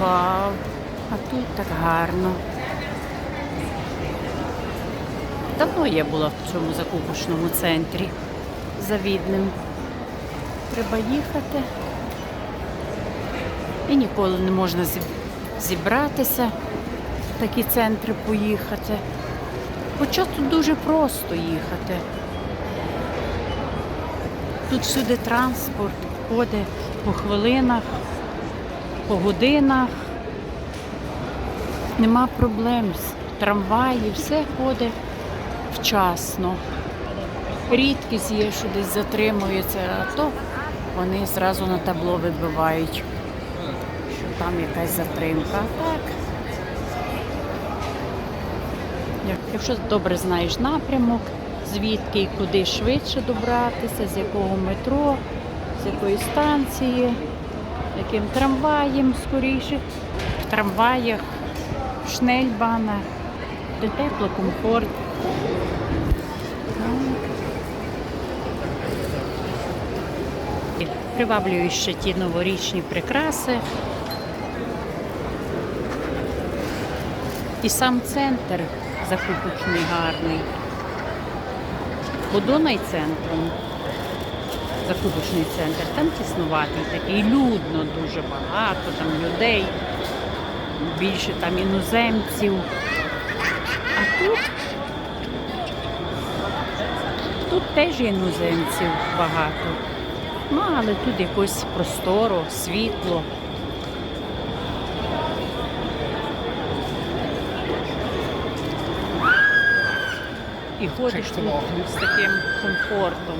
Вау! А тут так гарно. Давно я була в цьому закупочному центрі завідним. Треба їхати. І ніколи не можна зібратися в такі центри поїхати. Хоча тут дуже просто їхати. Тут всюди транспорт ходить по хвилинах, по годинах. Нема проблем. з Трамваї, все ходить вчасно. Рідкість є, що десь затримується, а то вони зразу на табло вибивають, що там якась затримка. Так. Якщо добре знаєш напрямок, звідки і куди швидше добратися, з якого метро, з якої станції, яким трамваєм скоріше. В трамваях, в шнельбанах, де тепло, комфорт. Приваблюють ще ті новорічні прикраси. І сам центр закупочний гарний. Подонай центром. Закупочний центр. Там тіснуватий такий, людно дуже багато, там людей, більше там іноземців. А тут, тут теж іноземців багато. Ну, але тут якось простору, світло. І ходиш тут з таким комфортом.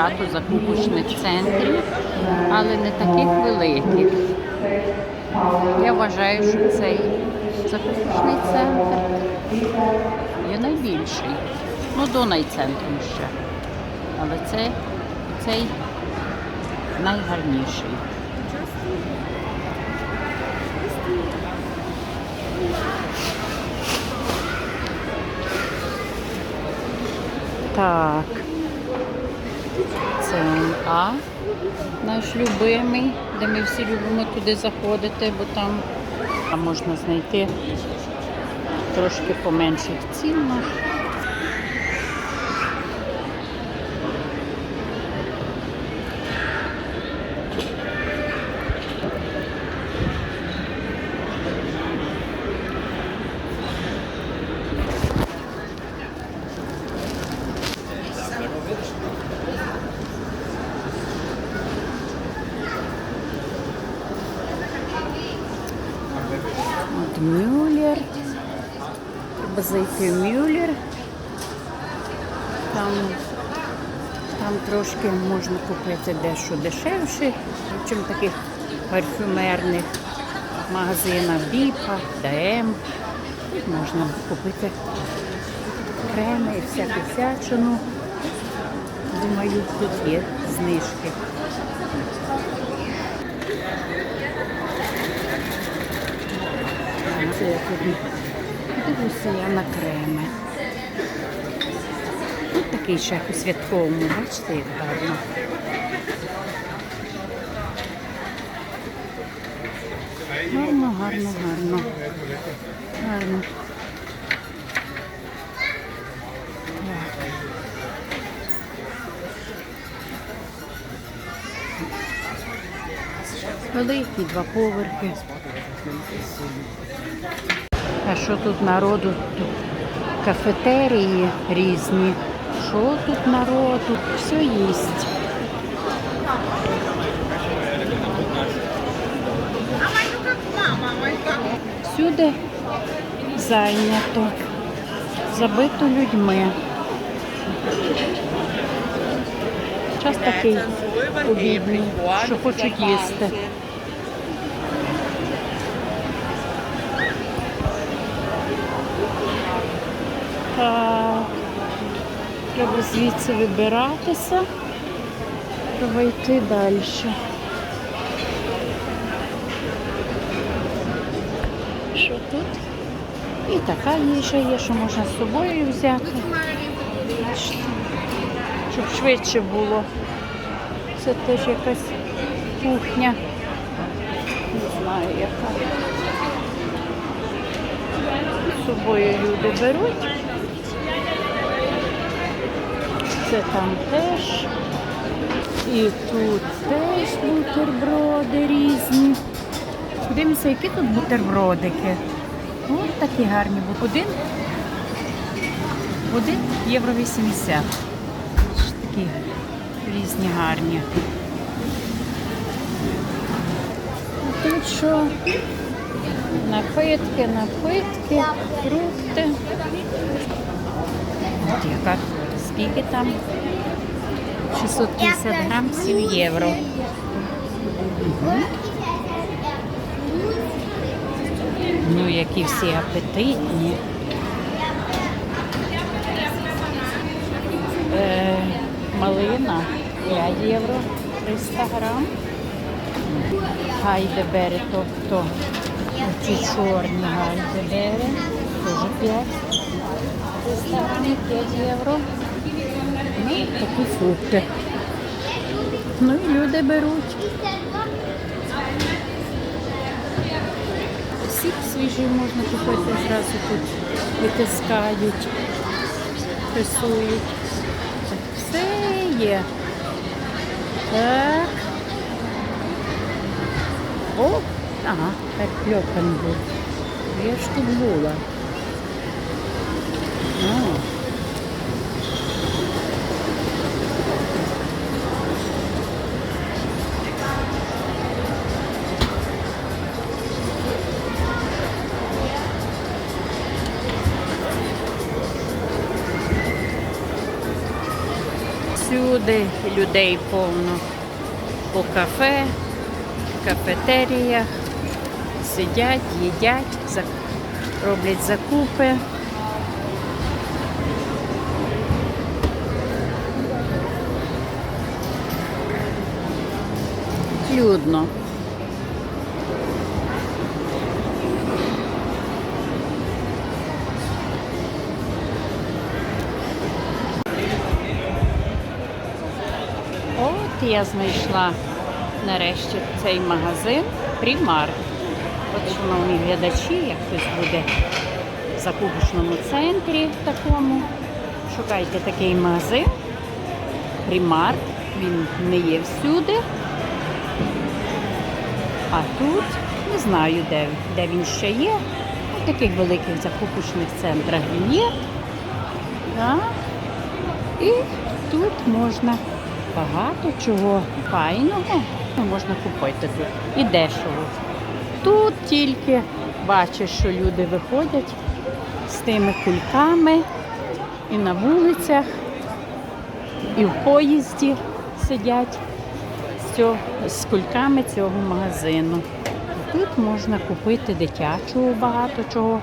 Багато закупочних центрів, але не таких великих. Я вважаю, що цей закупочний центр є найбільший. Ну, Донай центром ще. Але це, цей найгарніший. Так. Наш любимий, де ми всі любимо туди заходити, бо там можна знайти трошки поменших цінах. От Мюллер. В Мюллер. Там, там трошки можна купити дещо дешевше, ніж в таких парфюмерних магазинах Біпа, ДМ. Тут можна купити креми і всяку всячину. Думаю, тут є знижки. Це дивлюся я на креми. Тут такий як у святковому, бачите, як гарно. Гарно, гарно, гарно. Гарно. Великі два поверхи. А що тут народу? Кафетерії різні. Що тут народу? Все їсть. Всюди зайнято, забито людьми. Час такий обідний, що хочуть їсти. Треба звідси вибиратися, треба йти далі. Що тут? І така їжа є, що можна з собою взяти. Щоб швидше було. Це теж якась кухня. Не знаю яка. З собою люди беруть. Це там теж. І тут теж бутерброди різні. Дивимося, які тут бутербродики. Ось такі гарні. Один, один євро 80. Ось Такі різні гарні. Тут що? Напитки, напитки, фрукти. Скільки там? 650 грам, 7 євро. Ну, які всі апетитні. Е, малина 5 євро, 300 грам. Гайдебери, тобто ці чорні гайдебери, теж 5. 300 грам, 5 євро. Ну, такі фрукти. Ну і люди беруть. Сік свіжий можна купити зразу тут витискають, пресують. Так, Все є. Так. О, ага, так кльопан був. Я ж тут була. О. Всюди людей повно по кафе, кафетеріях, сидять, їдять, роблять закупи. Людно. Я знайшла нарешті цей магазин Примарк. От, шановні глядачі, як хтось буде в закупочному центрі такому, шукайте такий магазин. Примарк. Він не є всюди. А тут не знаю, де, де він ще є. У таких великих закупочних центрах він є. Так. І тут можна багато чого файного можна купити тут. І дешево. Тут тільки бачиш, що люди виходять з тими кульками і на вулицях, і в поїзді сидять з, кульками цього магазину. Тут можна купити дитячого багато чого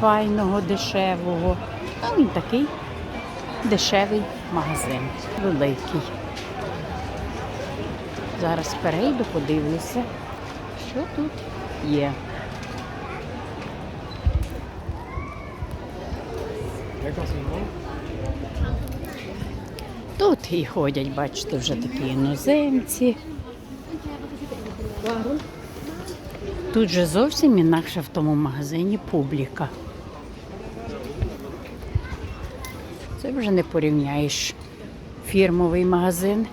файного, дешевого. А він такий дешевий магазин, великий. Зараз перейду, подивлюся, що тут є. Тут і ходять, бачите, вже такі іноземці. Тут же зовсім інакша в тому магазині публіка. Це вже не порівняєш фірмовий магазин,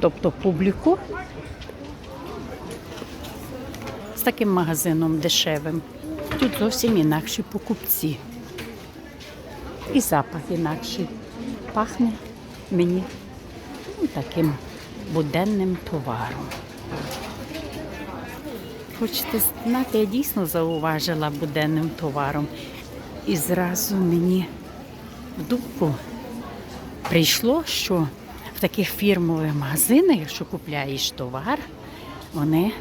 тобто публіку з таким магазином дешевим. Тут зовсім інакші покупці. І запах інакший. Пахне мені ну, таким буденним товаром. Хочете знати, я дійсно зауважила буденним товаром. І зразу мені в думку прийшло, що в таких фірмових магазинах, якщо купляєш товар, вони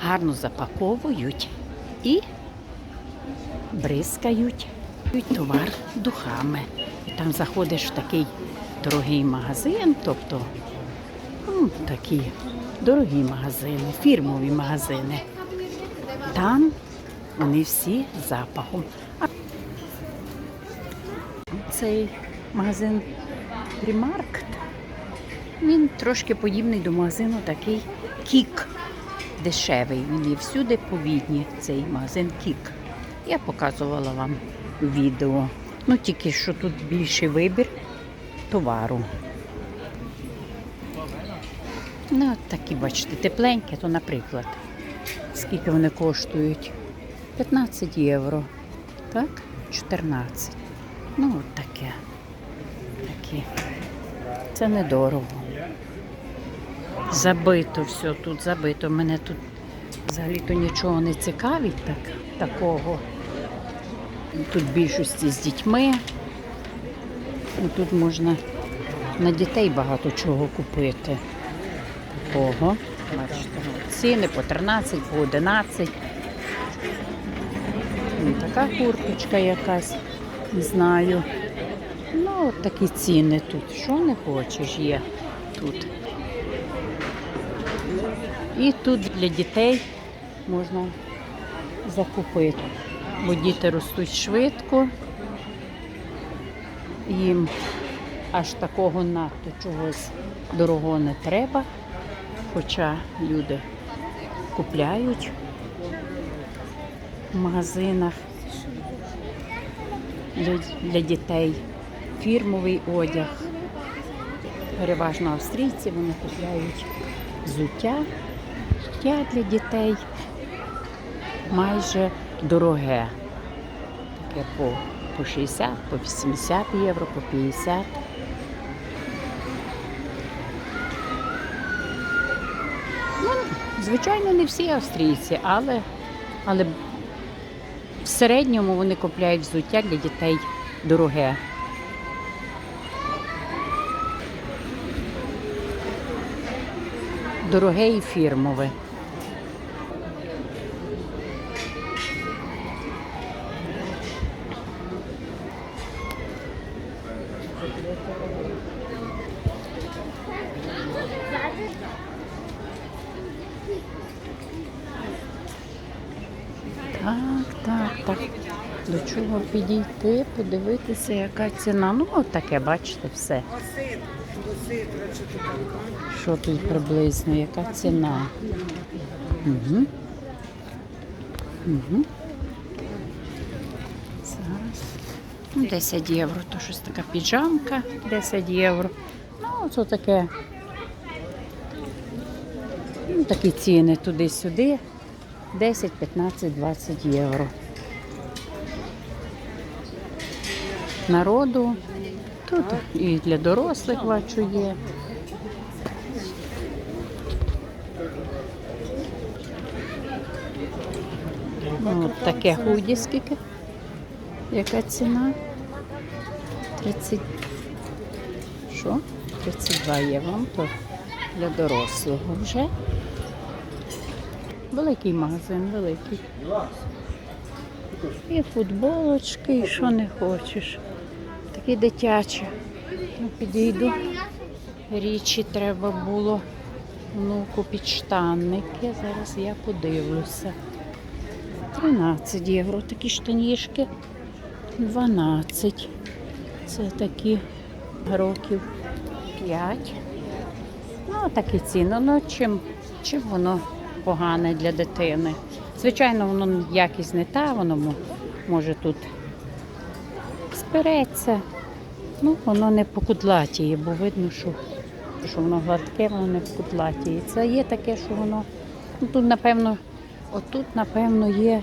гарно запаковують і бризкають товар духами. І там заходиш в такий дорогий магазин, тобто ну, такі дорогі магазини, фірмові магазини. Там Вони всі запахом. А цей магазин Primark, він трошки подібний до магазину такий Кік. Дешевий. Він є всюди по Відні, цей магазин Кік. Я показувала вам відео. Ну тільки що тут більший вибір товару. Ну, от такі, бачите, тепленькі, то, наприклад, скільки вони коштують? 15 євро. Так? 14. Ну, от таке. Такі. Це недорого. Забито все тут, забито. Мене тут взагалі-то нічого не цікавить так, такого. Тут більшості з дітьми. Ну, Тут можна на дітей багато чого купити. Такого. Бачите, ціни по 13, по 11. Ну, Така курточка якась, не знаю. Ну, от такі ціни тут. Що не хочеш є тут. І тут для дітей можна закупити, бо діти ростуть швидко, їм аж такого надто чогось дорогого не треба, хоча люди купляють в магазинах. Для, для дітей фірмовий одяг. Переважно австрійці вони купляють взуття, взуття для дітей майже дороге. Таке по, по 60, по 80 євро, по 50. Ну, звичайно, не всі австрійці, але, але в середньому вони купляють взуття для дітей дороге. Дороге і фірмове. Так, так, так. До чого підійти, подивитися, яка ціна. Ну, от таке, бачите, все. Що тут приблизно, яка ціна? Угу. Угу. Зараз. Ну, 10 євро, то щось така піджамка, 10 євро. Ну, це таке. Ну, такі ціни туди-сюди. 10, 15, 20 євро. Народу. Тут і для дорослих бачу є. Ну, от таке худі скільки? Яка ціна? 30. Що? 32 євро. Ну, То для дорослого вже. Великий магазин, великий. І футболочки, і що не хочеш. Такі дитячі. Ну, підійду. Річі треба було. Внуку підштанники. Зараз я подивлюся. 13 євро такі штанішки. 12. Це такі років 5. Ну, такі ціни. Ну, чим, чим воно погане для дитини. Звичайно, воно якість не та, воно може тут спереться. Ну, воно не покудлатіє, бо видно, що, що воно гладке, воно не покудлатіє. Це є таке, що воно. Ну, тут, напевно, отут, напевно, є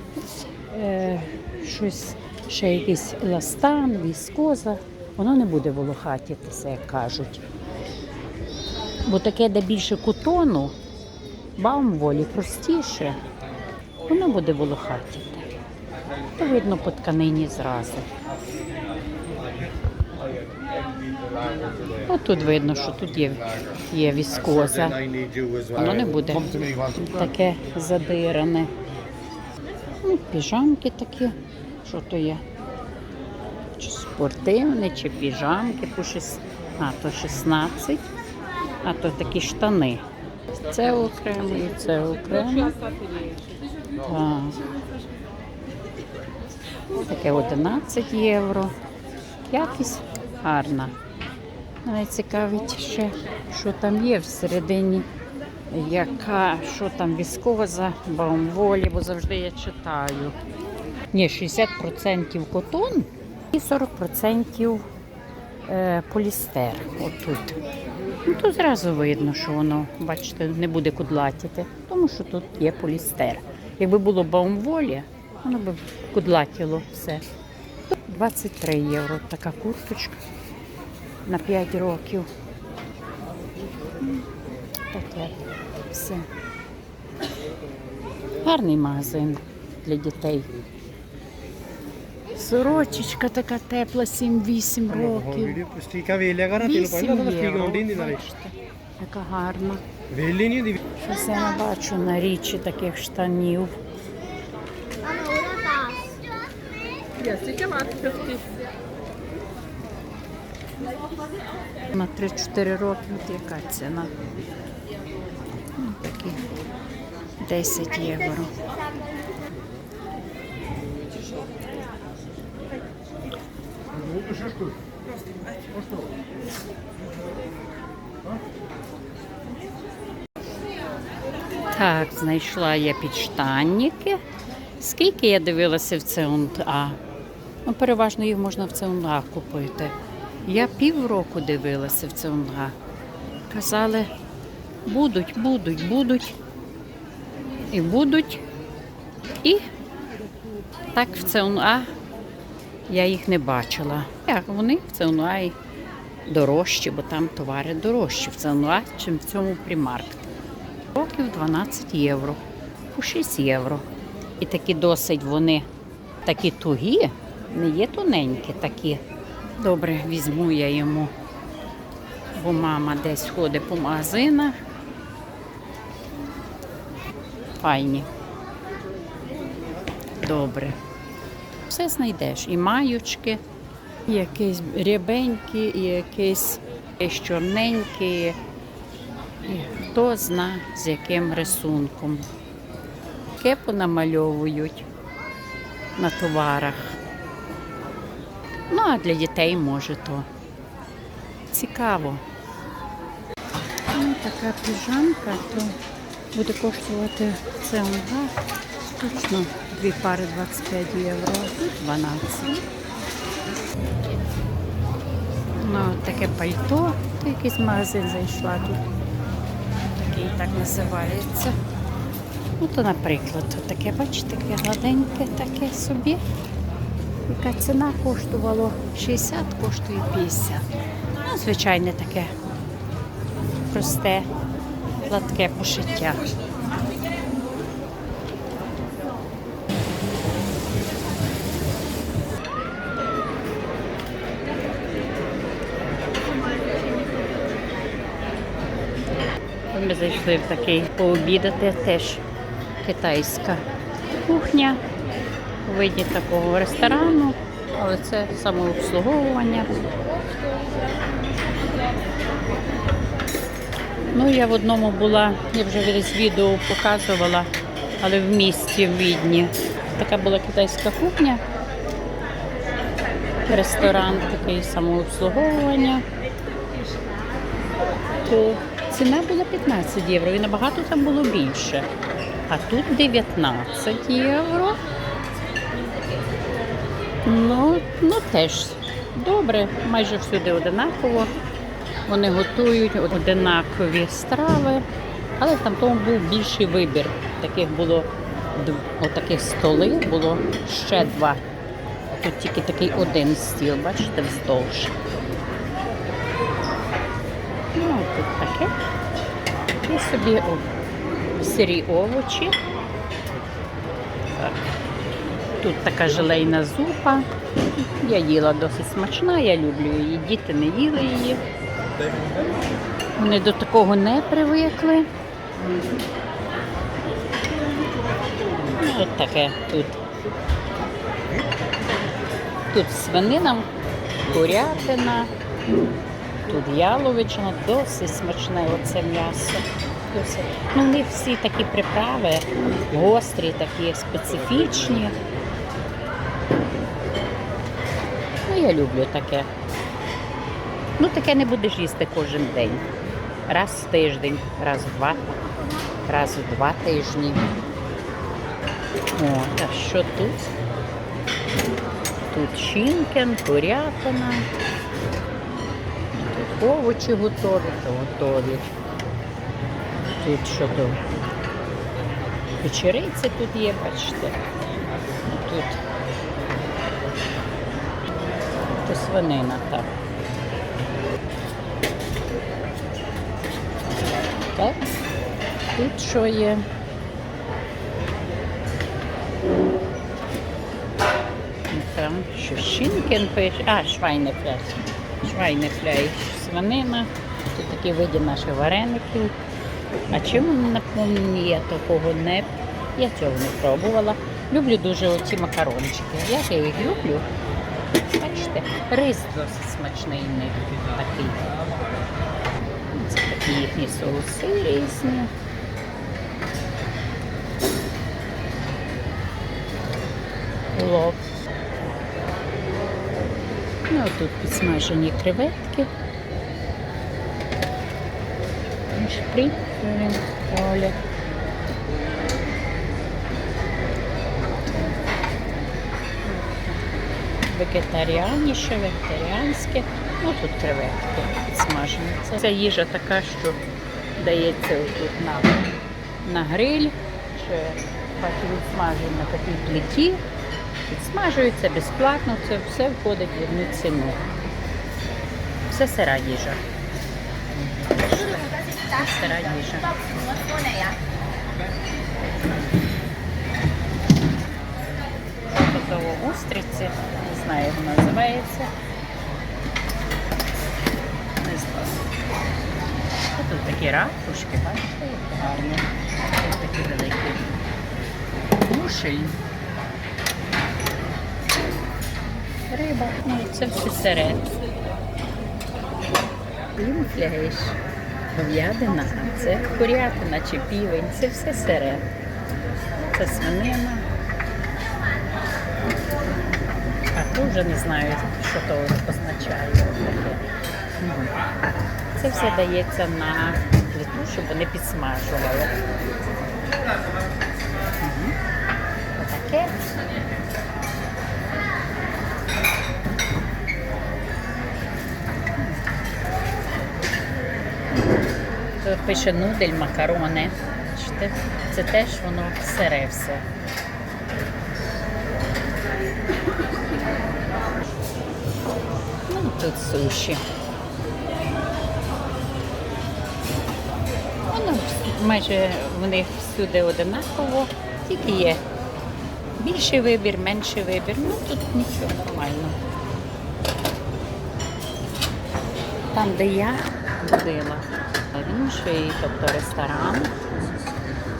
е, щось, ще якийсь еластан, віскоза. Воно не буде волохатитися, як кажуть. Бо таке, де більше кутону, баумволі простіше, воно буде волохатіти. То видно по тканині зразу. От тут видно, що тут є, є віскоза. Воно не буде таке задиране. Ну, піжамки такі. Що то є? Чи спортивні, чи піжамки по шіс... А, то 16, а то такі штани. Це окремо і це окремо. Так. Таке 11 євро. Якість гарна. Цікавить ще, що там є всередині, яка, що там віскоза, баумволі, бо завжди я читаю. Ні, 60% котон і 40% е, полістер. Отут. Ну, то зразу видно, що воно, бачите, не буде кудлатіти, тому що тут є полістер. Якби було баумволі, воно б кудлатіло все. 23 євро така курточка на 5 років. Таке все. Гарний магазин для дітей. Сорочечка така тепла, 7-8 років. Questi cavilli a gara te lo puoi 8 євро. Бачите, яка гарна. Щось я не бачу на річі таких штанів. На 3-4 роки от яка ціна? Ну, такі 10 євро. Так, знайшла я підштанники. Скільки я дивилася в C&A? Ну, переважно їх можна в C&A купити. Я півроку дивилася в C&A. Казали, будуть, будуть, будуть. І будуть. І так в C&A я їх не бачила. Як вони в C&A дорожчі, бо там товари дорожчі в C&A, чим в цьому примаркті. Років 12 євро, по 6 євро. І такі досить вони такі тугі, не є тоненькі такі. Добре, візьму я йому, бо мама десь ходить по магазинах. Файні. Добре. Все знайдеш. І маючки, і якісь рябенькі, і якісь чорненькі. І хто зна з яким рисунком. Таке понамальовують на товарах. Ну, а для дітей може то. Цікаво. Ну, така піжамка, то буде коштувати це унга. Точно дві пари 25 євро, 12. Ну, таке пальто, то якийсь магазин зайшла тут який так називається. Ну, то, наприклад, таке, бачите, таке гладеньке таке собі. Яка ціна коштувала 60, коштує 50. Ну, звичайне таке просте, гладке пошиття. Ми зайшли в такий пообідати, теж китайська кухня виді такого ресторану, але це самообслуговування. Ну, я в одному була, я вже десь відео показувала, але в місті в Відні. Така була китайська кухня. Ресторан такий самообслуговування. То ціна була 15 євро і набагато там було більше. А тут 19 євро. Ну, ну теж добре, майже всюди одинаково. Вони готують одинакові страви, але там тому був більший вибір. Таких було отаких столи було ще два. Тут тільки такий один стіл, бачите, вздовж. Ну, тут таке. І собі о, сирі овочі. Так. Тут така желейна зупа. Я їла досить смачна, я люблю її. Діти не їли її. Вони до такого не привикли. Ну, От таке тут. Тут свинина, курятина, тут яловичина, досить смачне оце м'ясо. Ну, у всі такі приправи гострі, такі специфічні. Ну, я люблю таке. Ну, таке не будеш їсти кожен день. Раз в тиждень, раз в два, раз в два тижні. О, а що тут? Тут шинкен, курятина. Тут овочі готові, то готові. Тут що то? Печериці тут є, бачите. Тут то свинина так. Так. Тут що є? Там що шинкен пише. А, швайнефляш. Швайнефляш. Свинина. Тут такі види наших вареників. А чим вони наповнені? Я такого не. Я цього не пробувала. Люблю дуже оці макарончики. Я їх люблю? Бачите, рис досить смачний в такий. Це такі їхні соуси різні. Лоб. Ну, тут підсмажені креветки. Шприц, Оля. Вегетаріаніше, вегетаріанське. Ну тут креветки підсмажені. Це, їжа така, що дається тут на, на гриль, чи відсмажені на такій плиті. Підсмажується безплатно, це все входить в одну ціну. Все сира їжа. Все сира їжа. Готово устриці, не знаю, як називається. Не знаю. Тут такі ракушки, бачите, як гарно. Ось такі великі. Мушель. Риба, ну це все сире. Пімфляєш, говядина, це курятина чи півень, це все сире. Це свинина. То вже не знаю, що то означає. Ну, Це все дається на плиту, щоб вони підсмажували. Отаке. Пише нудель, макарони. Це теж воно сире все. Ну, тут суші. Воно майже в них всюди одинаково, тільки є більший вибір, менший вибір. Ну тут нічого нормально. Там, де я ходила, інший, тобто ресторан,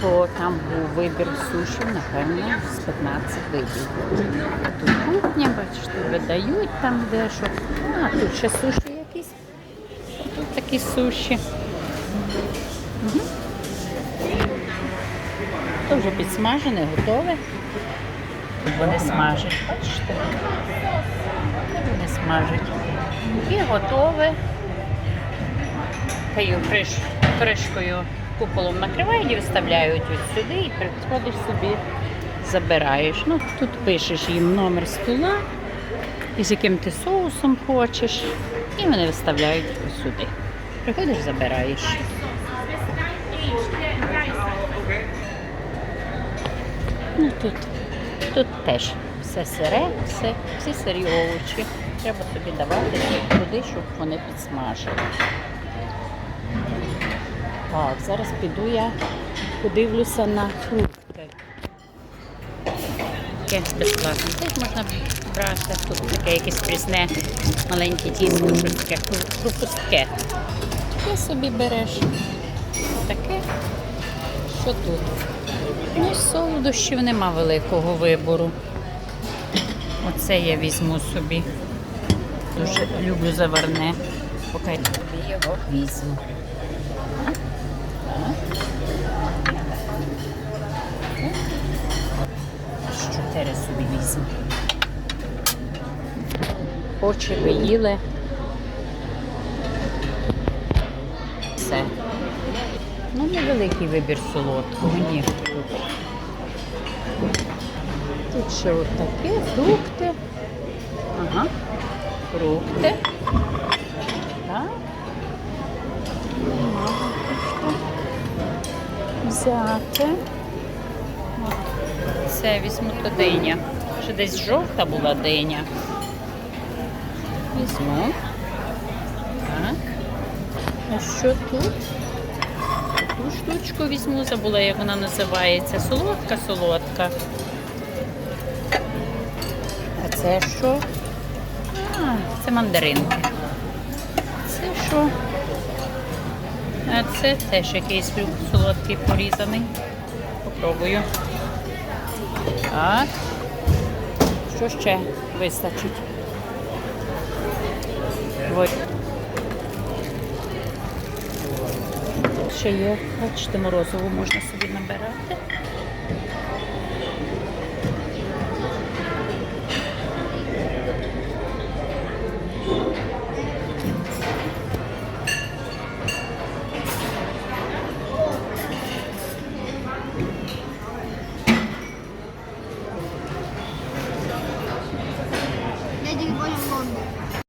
то там був вибір суші, напевно, з 15 видів. А Тут кухня, бачите, видають там дещо. А тут ще суші якісь. Тут такі суші. Угу. То вже підсмажене, готове. Вони смажать, бачите? Вони смажать. І готове. Криш, кришкою куполом накривають і виставляють ось сюди і приходиш собі, забираєш. Ну, тут пишеш їм номер стола, і з яким ти соусом хочеш, і вони виставляють ось сюди. Приходиш, забираєш. Ну, тут, тут теж все сире, все, всі сирі овочі. Треба собі давати туди, щоб вони підсмажили. Так, зараз піду я подивлюся на фрукти. Таке безплатно. Теж можна брати. Тут таке якесь прісне маленьке тісто, щось таке хру- хрустке. Ти собі береш таке, що тут. Ну, солодощів нема великого вибору. Оце я візьму собі. Дуже люблю заварне. Поки я собі його візьму. Аж чотири собі візьму. Хоче, їли. Все. Ну, невеликий вибір солодкого, ні. Тут ще отаке, фрукти. Ага. Фрукти. Так. Взяти. Це візьму то диня. Ще десь жовта була диня. Візьму. Так. А що тут? Таку штучку візьму, забула, як вона називається. Солодка, солодка. А це що? А, це мандаринки. Це що? А це теж якийсь солодкий порізаний. Попробую. Так. Що ще вистачить? Ось. Ще є, бачите, морозиво можна собі набирати.